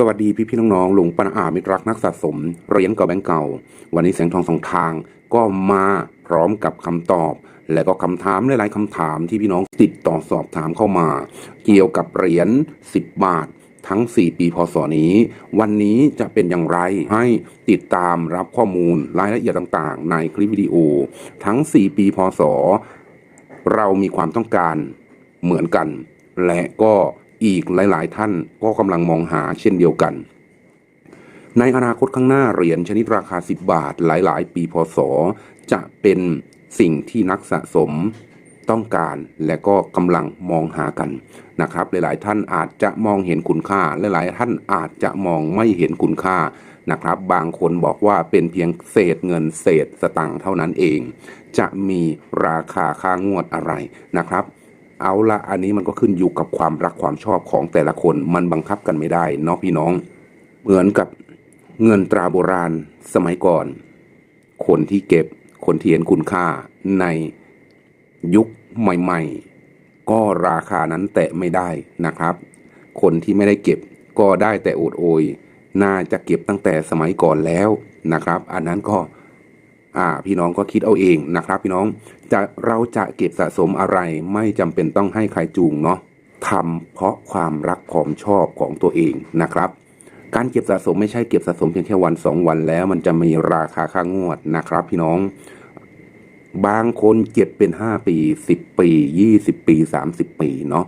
สวัสดีพี่พี่น้องๆลุงปนอามิตรักนักสะสมเหรียญเก่าแบงก์เก่า วันนี้แสงทองสองทางก็มาพร้อมกับคำตอบ และก็คำถามหลายๆคำถามที่พี่น้องติดต่อสอบถามเข้ามา เกี่ยวกับเหรียญ10 บาททั้ง 4 ปีพศนี้ วันนี้จะเป็นอย่างไรให้ติดตามรับข้อมูลรายละเอียดต่างๆ ในคลิปวิดีโอ ทั้ง 4 ปีพศ เรามีความต้องการเหมือนกัน และก็ อีกหลาย ๆ ท่านก็กำลังมองหาเช่นเดียวกัน ในอนาคตข้างหน้าเหรียญชนิดราคา 10 บาทหลาย ๆ ปีพศ จะเป็นสิ่งที่นักสะสมต้องการและก็กำลังมองหากันนะครับ หลาย ๆ ท่านอาจจะมองเห็นคุณค่าหลาย ๆ ท่านอาจจะมองไม่เห็นคุณค่านะครับ บางคนบอกว่าเป็นเพียงเศษเงินเศษสตังค์เท่านั้นเอง จะมีราคาค่างวดอะไรนะครับ เอาละอันนี้มันก็ขึ้นอยู่กับความรักความชอบของแต่ละคนมันบังคับกันไม่ได้เนาะพี่น้อง เหมือนกับเงินตราโบราณสมัยก่อน คนที่เก็บคนที่เห็นคุณค่าในยุคใหม่ ๆ ก็ราคานั้นแตะไม่ได้นะครับ คนที่ไม่ได้เก็บก็ได้แต่โอดโอย น่าจะเก็บตั้งแต่สมัยก่อนแล้วนะครับ อันนั้นก็ อ่าพี่น้องก็คิดเอาเองนะครับ พี่น้องจะเราจะเก็บสะสมอะไรไม่จำเป็นต้องให้ใครจูงเนาะทำเพราะความรักความชอบของตัวเองนะครับการเก็บสะสมไม่ใช่เก็บสะสมเพียงแค่วันสองวันแล้ว มันจะมีราคาค่างวดนะครับ พี่น้อง บางคนเก็บเป็นห้าปีสิบปียี่สิบปีสามสิบปีเนาะ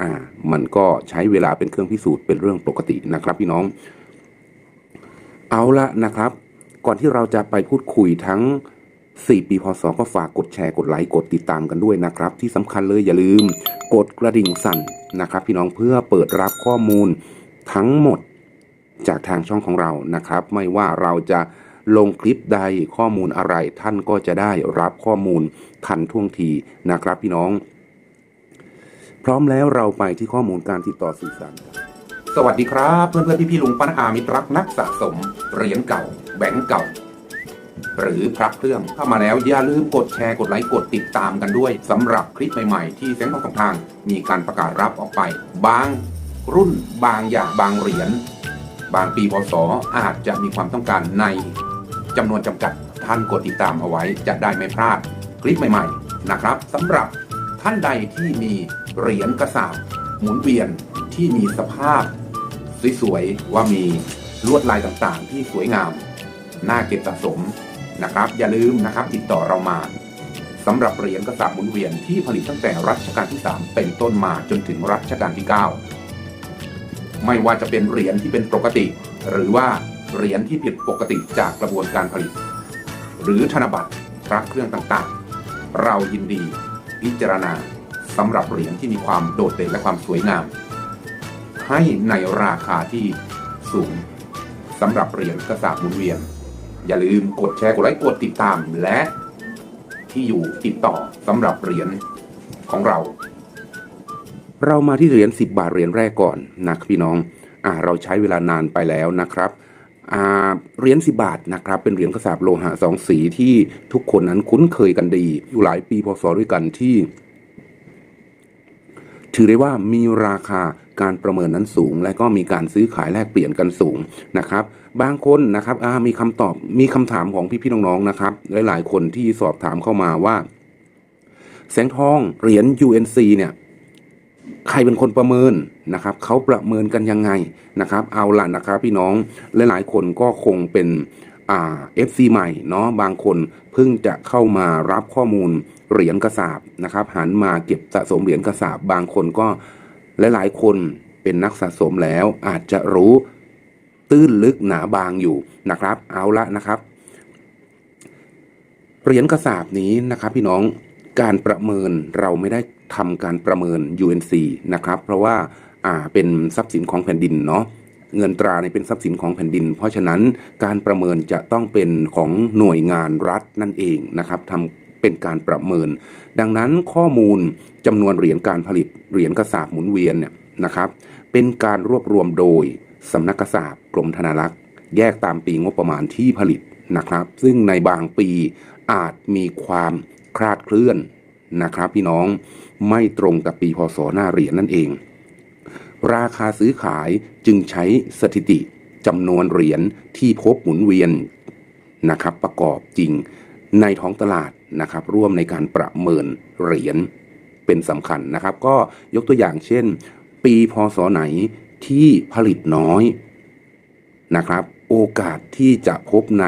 อ่า มันก็ใช้เวลาเป็นเครื่องพิสูจน์เป็นเรื่องปกตินะครับ พี่น้อง เอาละนะครับ ก่อนที่เราจะไปพูดคุยทั้ง 4 ปีพศก็ฝากกดแชร์กดไลค์กดติดตามกันด้วยนะครับ ที่สำคัญเลยอย่าลืมกดกระดิ่งสั่นนะครับ พี่น้องเพื่อเปิดรับข้อมูลทั้งหมดจากทางช่องของเรานะครับ ไม่ว่าเราจะลงคลิปใดข้อมูลอะไร ท่านก็จะได้รับข้อมูลทันท่วงทีนะครับ พี่น้อง พร้อมแล้วเราไปที่ข้อมูลการติดต่อสื่อสารกัน สวัสดีครับ เพื่อนเพื่อนพี่พี่ลุงป้าอามิตรักนักสะสมเหรียญเก่าแบงก์เก่า หรือพระเครื่องเข้ามาแล้วอย่าลืมกดแชร์กดไลค์กดติดตามกันด้วยสำหรับคลิปใหม่ๆ ที่แสงทองสองทาง มีการประกาศรับออกไป บางรุ่นบางอย่างบางเหรียญบางปีพศอาจจะมีความต้องการในจำนวนจำกัดท่านกดติดตามเอาไว้จะได้ไม่พลาดคลิปใหม่ๆนะครับสำหรับท่านใดที่มีเหรียญกระสาบหมุนเวียนที่มีสภาพ สวยๆว่ามีลวดลายต่างๆ ที่สวยงาม น่าเก็บสะสมนะครับ อย่าลืมนะครับติดต่อเรามาสำหรับเหรียญกระสาบหมุนเวียนที่ผลิตตั้งแต่รัชกาลที่ 3 เป็นต้นมาจนถึงรัชกาลที่ 9 ไม่ว่าจะเป็นเหรียญที่เป็นปกติ หรือว่าเหรียญที่ผิดปกติจากกระบวนการผลิต หรือธนบัตรพระเครื่องต่างๆ เรายินดี พิจารณาสำหรับเหรียญที่มีความโดดเด่นและความสวยงาม ให้ในราคาที่สูงสำหรับเหรียญกระสาบหมุนเวียน อย่าลืมกดแชร์กดไลค์กดติดตามและที่อยู่ติดต่อสำหรับเหรียญของเรา เรามาที่เหรียญ10 บาทเหรียญแรกก่อนนะพี่น้องอ่าเราใช้เวลานานไปแล้วนะครับอ่าเหรียญ10 บาทนะครับเป็นเหรียญกระสาบโลหะสองสีที่ทุกคนนั้นคุ้นเคยกันดี อยู่หลายปีพศด้วยกันที่ ถือได้ว่ามีราคา การประเมินนั้นสูง และก็มีการซื้อขายแลกเปลี่ยนกันสูงนะครับ บางคนนะครับมีคำตอบมีคำถามของพี่ๆน้องๆนะครับหลายๆคนที่สอบถามเข้ามาว่า แสงทองเหรียญ UNC เนี่ยใครเป็นคนประเมินนะครับเขาประเมินกันยังไงนะครับ เอาล่ะนะครับพี่น้องหลายๆคนก็คงเป็นอ่า FC ใหม่เนาะบางคนเพิ่งจะเข้ามารับข้อมูลเหรียญกระสาบนะครับหันมาเก็บสะสมเหรียญกระสาบบางคนก็ และหลายคนเป็นนักสะสมแล้วอาจจะรู้ตื้นลึกหนาบางอยู่นะครับ เอาละนะครับเหรียญกระสาบนี้นะครับ พี่น้องการประเมินเราไม่ได้ทำการประเมิน UNC นะครับ เพราะว่าอ่าเป็นทรัพย์สินของแผ่นดินเนาะเงินตราเนี่ยเป็นทรัพย์สินของแผ่นดิน เพราะฉะนั้นการประเมินจะต้องเป็นของหน่วยงานรัฐนั่นเองนะครับทำ เป็นการประเมิน ดังนั้นข้อมูลจำนวนเหรียญการผลิตเหรียญกระสาบหมุนเวียนเนี่ยนะครับ เป็นการรวบรวมโดยสำนักกระสาบกรมธนารักษ์แยกตามปีงบประมาณที่ผลิตนะครับ ซึ่งในบางปีอาจมีความคลาดเคลื่อนนะครับ พี่น้องไม่ตรงกับปีพศหน้าเหรียญนั่นเอง ราคาซื้อขายจึงใช้สถิติจำนวนเหรียญที่พบหมุนเวียนนะครับ ประกอบจริงในท้องตลาด นะครับ ร่วมในการประเมินเหรียญเป็นสำคัญนะครับ ก็ยกตัวอย่างเช่น ปีพศไหนที่ผลิตน้อยนะครับ โอกาสที่จะพบใน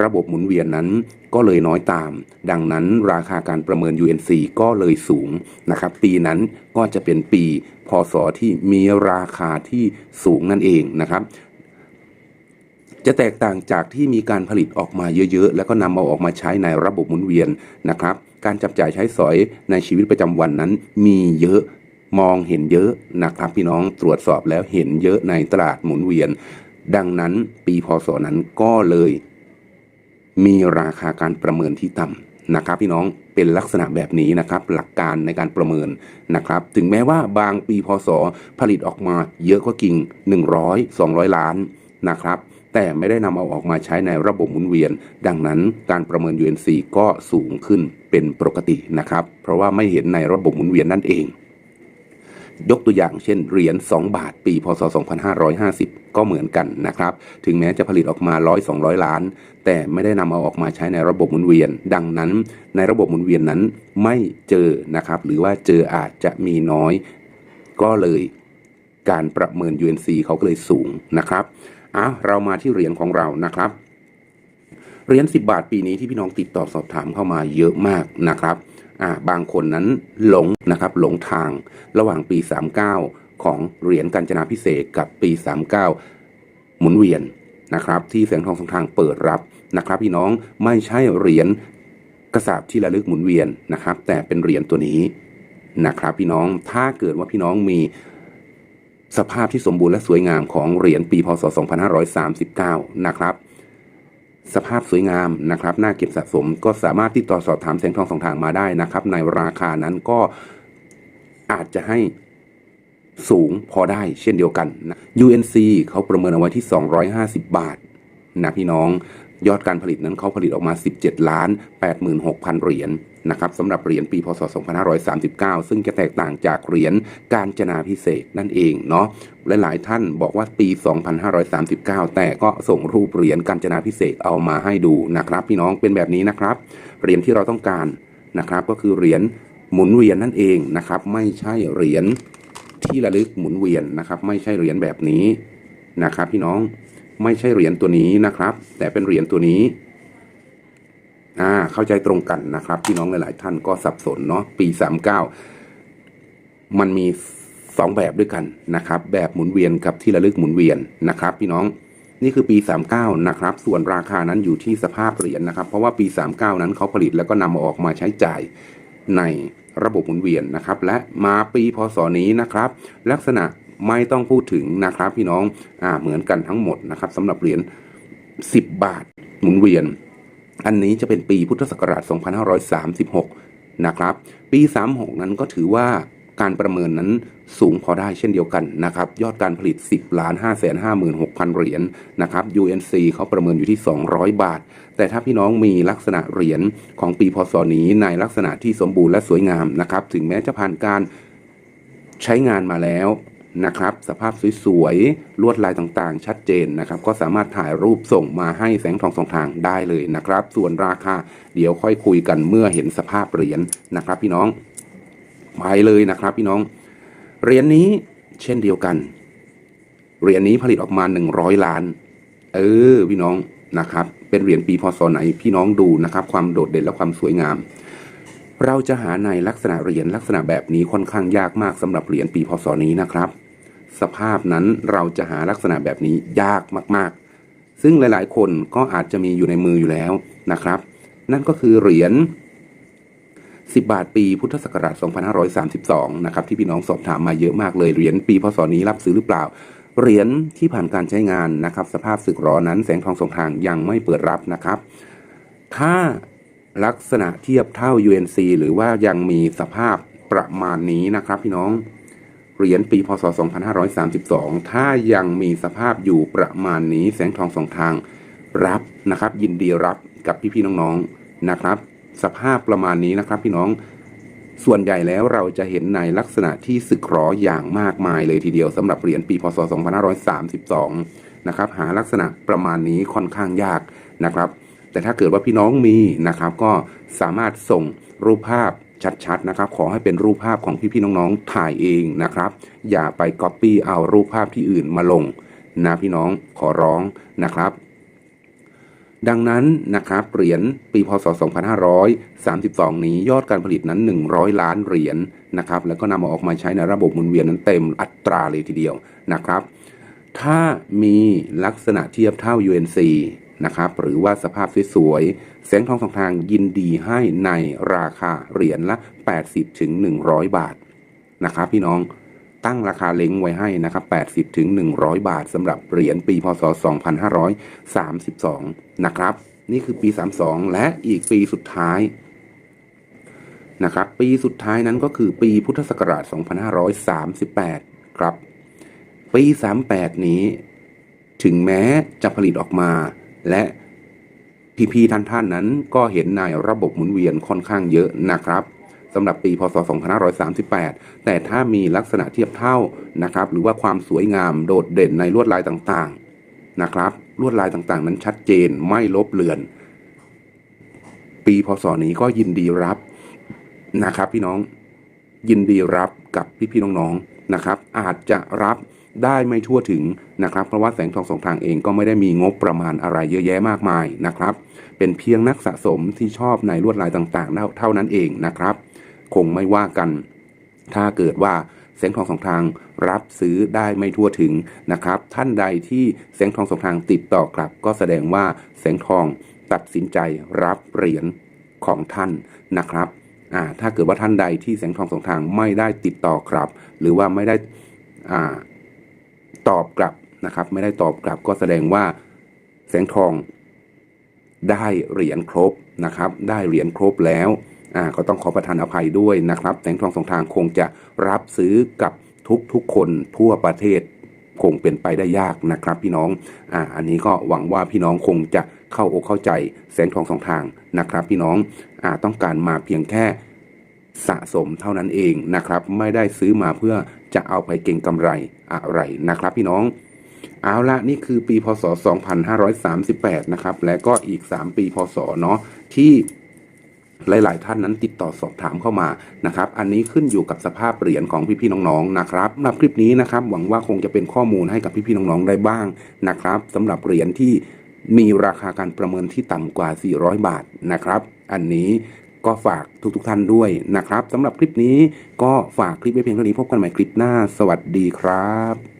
ระบบหมุนเวียนนั้นก็เลยน้อยตาม ดังนั้นราคาการประเมิน UNC ก็เลยสูงนะครับ ปีนั้นก็จะเป็นปีพศที่มีราคาที่สูงนั่นเองนะครับ จะแตกต่างจากที่มีการผลิตออกมาเยอะๆ แล้วก็นำเอาออกมาใช้ในระบบหมุนเวียนนะครับ การจับจ่ายใช้สอยในชีวิตประจำวันนั้นมีเยอะมองเห็นเยอะนะครับ พี่น้องตรวจสอบแล้วเห็นเยอะในตลาดหมุนเวียน ดังนั้นปีพศนั้นก็เลย มีราคาการประเมินที่ต่ำนะครับ พี่น้องเป็นลักษณะแบบนี้นะครับ หลักการในการประเมินนะครับ ถึงแม้ว่าบางปีพศผลิตออกมาเยอะก็จริง 100 200 ล้านนะครับ แต่ไม่ได้นำเอาออกมาใช้ในระบบหมุนเวียน ดังนั้นการประเมิน UNC ก็สูงขึ้นเป็นปกตินะครับ เพราะว่าไม่เห็นในระบบหมุนเวียนนั่นเอง ยกตัวอย่างเช่นเหรียญ 2 บาทปี พศ 2550 ก็เหมือนกันนะครับ ถึงแม้จะผลิตออกมา 100 200 ล้าน แต่ไม่ได้นำเอาออกมาใช้ในระบบหมุนเวียน ดังนั้นในระบบหมุนเวียนนั้นไม่เจอนะครับ หรือว่าเจออาจจะมีน้อยก็เลย การประเมิน UNC เขาก็เลยสูงนะครับอะเรามาที่เหรียญของเรานะครับเหรียญ10 บาทปีนี้ที่พี่น้องติดต่อสอบถามเข้ามาเยอะมากนะครับอ่าบางคนนั้นหลงนะครับหลงทางระหว่างปี 39 ของเหรียญกัญจนาพิเศษกกับปี 39 หมุนเวียนนะครับที่แสงทองสองทางเปิดรับนะครับ พี่น้องไม่ใช่เหรียญกระสาบที่ระลึกหมุนเวียนนะครับ แต่เป็นเหรียญตัวนี้นะครับ พี่น้องถ้าเกิดว่าพี่น้องมี สภาพที่สมบูรณ์และสวยงามของเหรียญปีพศ 2539 นะครับ สภาพสวยงามนะครับน่าเก็บสะสมก็สามารถติดต่อสอบถามแสงทองสองทางมาได้นะครับ ในราคานั้นก็อาจจะให้สูงพอได้เช่นเดียวกันนะ UNC เขาประเมินเอาไว้ที่ 250 บาทนะพี่น้องยอดการผลิตนั้นเขาผลิตออกมา 17 ล้าน 86,000 เหรียญ นะครับสำหรับเหรียญปีพศ 2539 ซึ่งจะแตกต่างจากเหรียญการจนาพิเศษนั่นเองเนาะหลายๆท่านบอกว่าปี 2539 แต่ก็ส่งรูปเหรียญการจนาพิเศษเอามาให้ดูนะครับ พี่น้องเป็นแบบนี้นะครับเหรียญที่เราต้องการนะครับก็คือเหรียญหมุนเวียนนั่นเองนะครับไม่ใช่เหรียญที่ระลึกหมุนเวียนนะครับ ไม่ใช่เหรียญแบบนี้นะครับ พี่น้องไม่ใช่เหรียญตัวนี้นะครับ แต่เป็นเหรียญตัวนี้ อ่าเข้าใจตรงกันนะครับพี่น้องหลาย ๆ ท่านก็สับสนเนาะปี 39 มันมีสองแบบด้วยกันนะครับ แบบหมุนเวียนกับที่ระลึกหมุนเวียนนะครับ พี่น้องนี่คือปี 39 นะครับ ส่วนราคานั้นอยู่ที่สภาพเหรียญนะครับ เพราะว่าปี 39 นั้นเขาผลิตแล้วก็นำมาออกมาใช้จ่ายในระบบหมุนเวียนนะครับ และมาปีพศนี้นะครับ ลักษณะไม่ต้องพูดถึงนะครับ พี่น้องอ่าเหมือนกันทั้งหมดนะครับสำหรับเหรียญ10 บาทหมุนเวียน อันนี้จะเป็นปีพุทธศักราช 2536 นะครับ ปี 36 นั้นก็ถือว่าการประเมินนั้นสูงพอได้เช่นเดียวกันนะครับ ยอดการผลิต 10ล้าน5 5 6 0 0 0 เหรียญนะครับ UNC เขาประเมินอยู่ที่ 200 บาท แต่ถ้าพี่น้องมีลักษณะเหรียญของปีพศนี้ในลักษณะที่สมบูรณ์และสวยงามนะครับ ถึงแม้จะผ่านการใช้งานมาแล้ว นะครับ สภาพสวยๆ ลวดลายต่างๆ ชัดเจนนะครับ ก็สามารถถ่ายรูปส่งมาให้แสงทองสองทางได้เลยนะครับ ส่วนราคาเดี๋ยวค่อยคุยกันเมื่อเห็นสภาพเหรียญนะครับ พี่น้องไปเลยนะครับพี่น้อง เหรียญนี้เช่นเดียวกัน เหรียญนี้ผลิตออกมา 100 ล้าน เออพี่น้องนะครับ เป็นเหรียญปีพศไหนพี่น้องดูนะครับ ความโดดเด่นและความสวยงามเราจะหาในลักษณะเหรียญลักษณะแบบนี้ค่อนข้างยากมากสำหรับเหรียญปีพศนี้นะครับ สภาพนั้นเราจะหาลักษณะแบบนี้ยากมากๆ ซึ่งหลายๆ คนก็อาจจะมีอยู่ในมืออยู่แล้วนะครับ นั่นก็คือเหรียญ10 บาทปีพุทธศักราช 2532 นะครับ ที่พี่น้องสอบถามมาเยอะมากเลย เหรียญปีพศนี้รับซื้อหรือเปล่า เหรียญที่ผ่านการใช้งานนะครับ สภาพสึกหรอนั้นแสงทองสองทางยังไม่เปิดรับนะครับ ถ้าลักษณะเทียบเท่า UNC หรือว่ายังมีสภาพประมาณนี้นะครับพี่น้อง เหรียญปีพศ 2532 ถ้ายังมีสภาพอยู่ประมาณนี้แสงทองสองทางรับนะครับ ยินดีรับกับพี่ๆน้องๆนะครับ สภาพประมาณนี้นะครับพี่น้องส่วนใหญ่แล้วเราจะเห็นในลักษณะที่สึกหรออย่างมากมายเลยทีเดียวสำหรับเหรียญปีพศ 2532 นะครับ หาลักษณะประมาณนี้ค่อนข้างยากนะครับ แต่ถ้าเกิดว่าพี่น้องมีนะครับ ก็สามารถส่งรูปภาพ ชัดๆนะครับ ขอให้เป็นรูปภาพของพี่ๆน้องๆถ่ายเองนะครับ อย่าไปก๊อปปี้เอารูปภาพที่อื่นมาลงนะพี่น้องขอร้องนะครับ ดังนั้นนะครับเหรียญปีพศ 2532 นี้ยอดการผลิตนั้น 100 ล้านเหรียญนะครับ แล้วก็นำมาออกมาใช้ในระบบหมุนเวียนนั้นเต็มอัตราเลยทีเดียวนะครับ ถ้ามีลักษณะเทียบเท่า UNC นะครับ หรือว่าสภาพสวยๆแสงทองสองทางยินดีให้ในราคาเหรียญละ 80ถึง100 บาทนะครับพี่น้องตั้งราคาเล้งไว้ให้นะครับ 80ถึง100 บาทสำหรับเหรียญปีพศ 2532 นะครับ นี่คือปี 32 และอีกปีสุดท้ายนะครับ ปีสุดท้ายนั้นก็คือปีพุทธศักราช 2538 ครับ ปี 38 นี้ ถึงแม้จะผลิตออกมา และพี่ๆท่านๆนั้นก็เห็นในระบบหมุนเวียนค่อนข้างเยอะนะครับสำหรับปีพศ 2538 แต่ถ้ามีลักษณะเทียบเท่านะครับ หรือว่าความสวยงามโดดเด่นในลวดลายต่างๆนะครับ ลวดลายต่างๆ นั้นชัดเจนไม่ลบเลือน ปีพศนี้ก็ยินดีรับนะครับ พี่น้องยินดีรับกับพี่ๆน้องๆนะครับ อาจจะรับ ได้ไม่ทั่วถึงนะครับ เพราะว่าแสงทองสองทางเองก็ไม่ได้มีงบประมาณอะไรเยอะแยะมากมายนะครับ เป็นเพียงนักสะสมที่ชอบในลวดลายต่างๆ เท่านั้นเองนะครับ คงไม่ว่ากัน ถ้าเกิดว่าแสงทองสองทางรับซื้อได้ไม่ทั่วถึงนะครับ ท่านใดที่แสงทองสองทางติดต่อกลับ ก็แสดงว่าแสงทองตัดสินใจรับเหรียญของท่านนะครับถ้าเกิดว่าท่านใดที่แสงทองสองทางไม่ได้ติดต่อกลับ หรือว่าไม่ได้อ่า ตอบกลับนะครับ ไม่ได้ตอบกลับก็แสดงว่าแสงทองได้เหรียญครบนะครับ ได้เหรียญครบแล้วอ่าก็ต้องขอประทานอภัยด้วยนะครับ แสงทองสองทางคงจะรับซื้อกับทุกทุกๆคนทั่วประเทศคงเป็นไปได้ยากนะครับ พี่น้อง อ่า อันนี้ก็หวังว่าพี่น้องคงจะเข้าอกเข้าใจแสงทองสองทางนะครับ พี่น้อง อ่า ต้องการมาเพียงแค่ สะสมเท่านั้นเองนะครับ ไม่ได้ซื้อมาเพื่อจะเอาไปเก็งกำไรอะไรนะครับพี่น้องเอาละนี่คือปีพศ 2538 นะครับ และก็อีก 3 ปีพศเนาะที่หลาย ๆ ท่านนั้นติดต่อสอบถามเข้ามานะครับ อันนี้ขึ้นอยู่กับสภาพเหรียญของพี่ ๆ น้อง ๆ นะครับสำหรับคลิปนี้นะครับ หวังว่าคงจะเป็นข้อมูลให้กับพี่ ๆ น้อง ๆ ได้บ้างนะครับสำหรับเหรียญที่มีราคาการประเมินที่ต่ำกว่า 400 บาทนะครับ อันนี้ ก็ฝากทุกๆท่านด้วยนะครับสำหรับคลิปนี้ก็ฝากคลิปไว้เพียงเท่านี้พบกันใหม่คลิปหน้า สวัสดีครับ